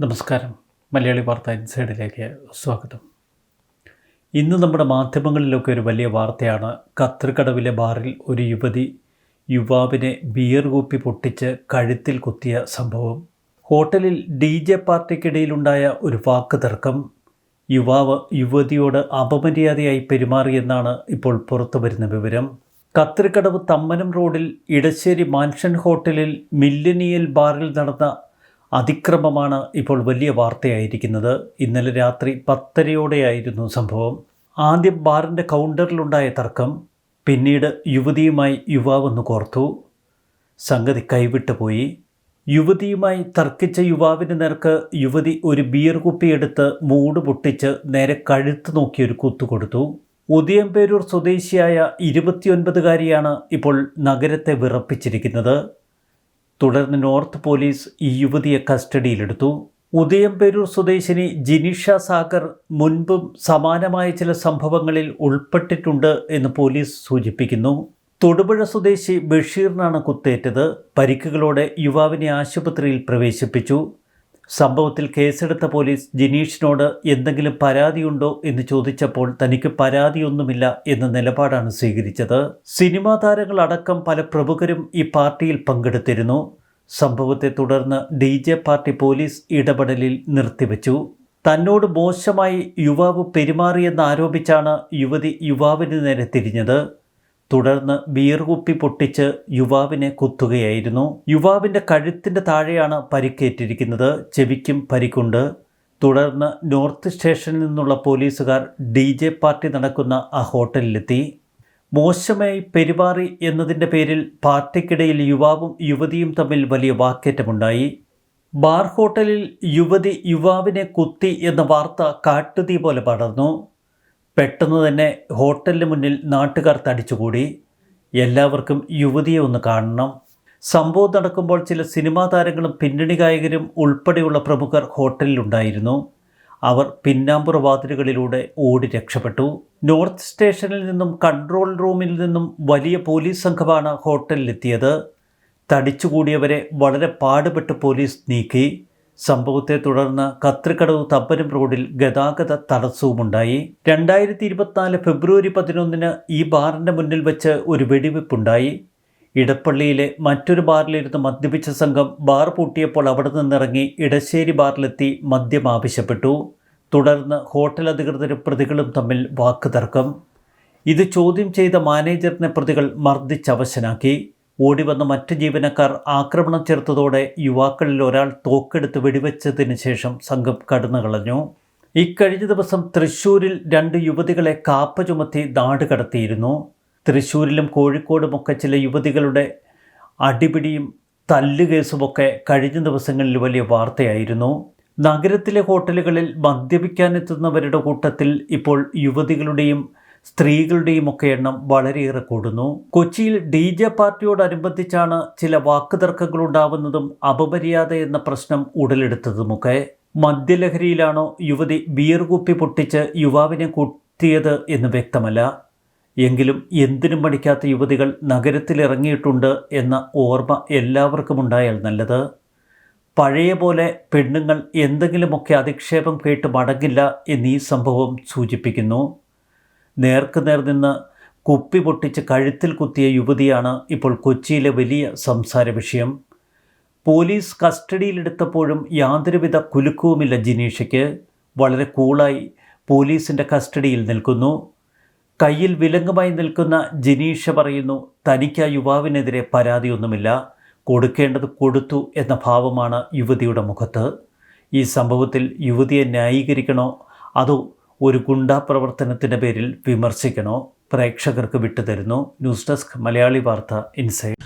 നമസ്കാരം. മലയാളി വാർത്ത ഇൻസൈഡിലേക്ക് സ്വാഗതം. ഇന്ന് നമ്മുടെ മാധ്യമങ്ങളിലൊക്കെ ഒരു വലിയ വാർത്തയാണ്. കത്രിക്കടവിലെ ബാറിൽ ഒരു യുവതി യുവാവിനെ ബിയർ കൂപ്പി പൊട്ടിച്ച് കഴുത്തിൽ കുത്തിയ സംഭവം. ഹോട്ടലിൽ ഡി ജെ പാർട്ടിക്കിടയിലുണ്ടായ ഒരു വാക്ക് തർക്കം. യുവാവ് യുവതിയോട് അപമര്യാദയായി പെരുമാറിയെന്നാണ് ഇപ്പോൾ പുറത്തു വരുന്ന വിവരം. കത്രിക്കടവ് തമ്മനം റോഡിൽ ഇടശ്ശേരി മാൻഷൻ ഹോട്ടലിൽ മില്ലനിയൽ ബാറിൽ നടന്ന അതിക്രമമാണ് ഇപ്പോൾ വലിയ വാർത്തയായിരിക്കുന്നത്. ഇന്നലെ രാത്രി പത്തരയോടെയായിരുന്നു സംഭവം. ആദ്യം ബാറിന്റെ കൗണ്ടറിലുണ്ടായ തർക്കം പിന്നീട് യുവതിയുമായി യുവാവെന്ന് കോർത്തു. സംഗതി കൈവിട്ടു പോയി. യുവതിയുമായി തർക്കിച്ച യുവാവിന് നേർക്ക് യുവതി ഒരു ബിയർ കുപ്പിയെടുത്ത് മൂട് പൊട്ടിച്ച് നേരെ കഴുത്ത് ഒരു കുത്തു കൊടുത്തു. ഉദയംപേരൂർ സ്വദേശിയായ ഇരുപത്തിയൊൻപതുകാരിയാണ് ഇപ്പോൾ നഗരത്തെ വിറപ്പിച്ചിരിക്കുന്നത്. തുടർന്ന് നോർത്ത് പോലീസ് ഈ യുവതിയെ കസ്റ്റഡിയിലെടുത്തു. ഉദയംപേരൂർ സ്വദേശിനി ജിനിഷ സാഗർ മുൻപും സമാനമായ ചില സംഭവങ്ങളിൽ ഉൾപ്പെട്ടിട്ടുണ്ട് എന്ന് പോലീസ് സൂചിപ്പിക്കുന്നു. തൊടുപുഴ സ്വദേശി ബഷീറിനാണ് കുത്തേറ്റത്. പരിക്കുകളോടെ യുവാവിനെ ആശുപത്രിയിൽ പ്രവേശിപ്പിച്ചു. സംഭവത്തിൽ കേസെടുത്ത പോലീസ് ജിനീഷിനോട് എന്തെങ്കിലും പരാതിയുണ്ടോ എന്ന് ചോദിച്ചപ്പോൾ തനിക്ക് പരാതിയൊന്നുമില്ല എന്ന നിലപാടാണ് സ്വീകരിച്ചത്. സിനിമാ താരങ്ങളടക്കം പല പ്രമുഖരും ഈ പാർട്ടിയിൽ പങ്കെടുത്തിരുന്നു. സംഭവത്തെ തുടർന്ന് ഡി ജെ പാർട്ടി പോലീസ് ഇടപെടലിൽ നിർത്തിവെച്ചു. തന്നോട് മോശമായി യുവാവ് പെരുമാറിയെന്ന് ആരോപിച്ചാണ് യുവതി യുവാവിന് നേരെ തിരിഞ്ഞത്. തുടർന്ന് ബിയർ കുപ്പി പൊട്ടിച്ച് യുവാവിനെ കുത്തുകയായിരുന്നു. യുവാവിന്റെ കഴുത്തിന്റെ താഴെയാണ് പരിക്കേറ്റിരിക്കുന്നത്. ചെവിക്കും പരിക്കുണ്ട്. തുടർന്ന് നോർത്ത് സ്റ്റേഷനിൽ നിന്നുള്ള പോലീസുകാർ ഡി ജെ പാർട്ടി നടക്കുന്ന ആ ഹോട്ടലിലെത്തി. മോശമായി പെരുമാറി എന്നതിന്റെ പേരിൽ പാർട്ടിക്കിടയിൽ യുവാവും യുവതിയും തമ്മിൽ വലിയ വാക്കേറ്റമുണ്ടായി. ബാർ ഹോട്ടലിൽ യുവതി യുവാവിനെ കുത്തി എന്ന വാർത്ത കാട്ടുതീ പോലെ പടർന്നു. പെട്ടെന്ന് തന്നെ ഹോട്ടലിന് മുന്നിൽ നാട്ടുകാർ തടിച്ചുകൂടി. എല്ലാവർക്കും യുവതിയെ ഒന്ന് കാണണം. സംഭവം നടക്കുമ്പോൾ ചില സിനിമാ താരങ്ങളും പിന്നണി ഗായകരും ഉൾപ്പെടെയുള്ള പ്രമുഖർ ഹോട്ടലിലുണ്ടായിരുന്നു. അവർ പിന്നാമ്പുറ വാതിലുകളിലൂടെ ഓടി രക്ഷപ്പെട്ടു. നോർത്ത് സ്റ്റേഷനിൽ നിന്നും കൺട്രോൾ റൂമിൽ നിന്നും വലിയ പോലീസ് സംഘമാണ് ഹോട്ടലിലെത്തിയത്. തടിച്ചുകൂടിയവരെ വളരെ പാടുപെട്ട് പോലീസ് നീക്കി. സംഭവത്തെ തുടർന്ന് കത്രിക്കടവ് തപ്പനം റോഡിൽ ഗതാഗത തടസ്സവുമുണ്ടായി. രണ്ടായിരത്തി ഇരുപത്തിനാല് ഫെബ്രുവരി പതിനൊന്നിന് ഈ ബാറിന്റെ മുന്നിൽ വെച്ച് ഒരു വെടിവെപ്പുണ്ടായി. ഇടപ്പള്ളിയിലെ മറ്റൊരു ബാറിലിരുന്ന് മദ്യപിച്ച സംഘം ബാർ പൂട്ടിയപ്പോൾ അവിടെ നിന്നിറങ്ങി ഇടശ്ശേരി ബാറിലെത്തി മദ്യം ആവശ്യപ്പെട്ടു. തുടർന്ന് ഹോട്ടൽ അധികൃതരും പ്രതികളും തമ്മിൽ വാക്കുതർക്കം. ഇത് ചോദ്യം ചെയ്ത മാനേജറിനെ പ്രതികൾ മർദ്ദിച്ചവശനാക്കി ഓടിവന്ന മറ്റ് ജീവനക്കാർ ആക്രമണം ചേർത്തതോടെ യുവാക്കളിൽ ഒരാൾ തോക്കെടുത്ത് വെടിവെച്ചതിന് ശേഷം സംഘം കടന്നുകളഞ്ഞു ഇക്കഴിഞ്ഞ ദിവസം തൃശ്ശൂരിൽ രണ്ട് യുവതികളെ കാപ്പ ചുമത്തി നാട് കടത്തിയിരുന്നു. തൃശ്ശൂരിലും കോഴിക്കോടുമൊക്കെ ചില യുവതികളുടെ അടിപിടിയും തല്ലുകേസുമൊക്കെ കഴിഞ്ഞ ദിവസങ്ങളിൽ വലിയ വാർത്തയായിരുന്നു. നഗരത്തിലെ ഹോട്ടലുകളിൽ മദ്യപിക്കാനെത്തുന്നവരുടെ കൂട്ടത്തിൽ ഇപ്പോൾ യുവതികളുടെയും സ്ത്രീകളുടെയും ഒക്കെ എണ്ണം വളരെയേറെ കൂടുന്നു. കൊച്ചിയിൽ ഡി ജെ പാർട്ടിയോടനുബന്ധിച്ചാണ് ചില വാക്കുതർക്കങ്ങൾ ഉണ്ടാവുന്നതും അപമര്യാദ എന്ന പ്രശ്നം ഉടലെടുത്തതുമൊക്കെ. മദ്യലഹരിയിലാണോ യുവതി ബിയർ കുപ്പി പൊട്ടിച്ച് യുവാവിനെ കുത്തിയത് എന്ന് വ്യക്തമല്ല. എങ്കിലും എന്തിനും പഠിക്കാത്ത യുവതികൾ നഗരത്തിലിറങ്ങിയിട്ടുണ്ട് എന്ന ഓർമ്മ എല്ലാവർക്കും ഉണ്ടായാൽ നല്ലത്. പഴയ പോലെ പെണ്ണുങ്ങൾ എന്തെങ്കിലുമൊക്കെ അധിക്ഷേപം കേട്ട് മടങ്ങില്ല എന്നീ സംഭവം സൂചിപ്പിക്കുന്നു. നേർക്കുനേർ നിന്ന് കുപ്പി പൊട്ടിച്ച് കഴുത്തിൽ കുത്തിയ യുവതിയാണ് ഇപ്പോൾ കൊച്ചിയിലെ വലിയ സംസാര വിഷയം. പോലീസ് കസ്റ്റഡിയിലെടുത്തപ്പോഴും യാതൊരുവിധ കുലുക്കവുമില്ല ജിനീഷയ്ക്ക്. വളരെ കൂളായി പോലീസിന്റെ കസ്റ്റഡിയിൽ നിൽക്കുന്നു. കയ്യിൽ വിലങ്ങുമായി നിൽക്കുന്ന ജിനീഷ പറയുന്നു തനിക്ക് ആ യുവാവിനെതിരെ പരാതിയൊന്നുമില്ല. കൊടുക്കേണ്ടത് കൊടുത്തു എന്ന ഭാവമാണ് യുവതിയുടെ മുഖത്ത്. ഈ സംഭവത്തിൽ യുവതിയെ ന്യായീകരിക്കണോ അതോ ഒരു ഗുണ്ടാ പ്രവർത്തനത്തിന്റെ പേരിൽ വിമർശിക്കണോ? പ്രേക്ഷകർക്ക് വിട്ടുതരുന്നു. ന്യൂസ് ഡെസ്ക് മലയാളി വാർത്ത ഇൻസൈഡ്.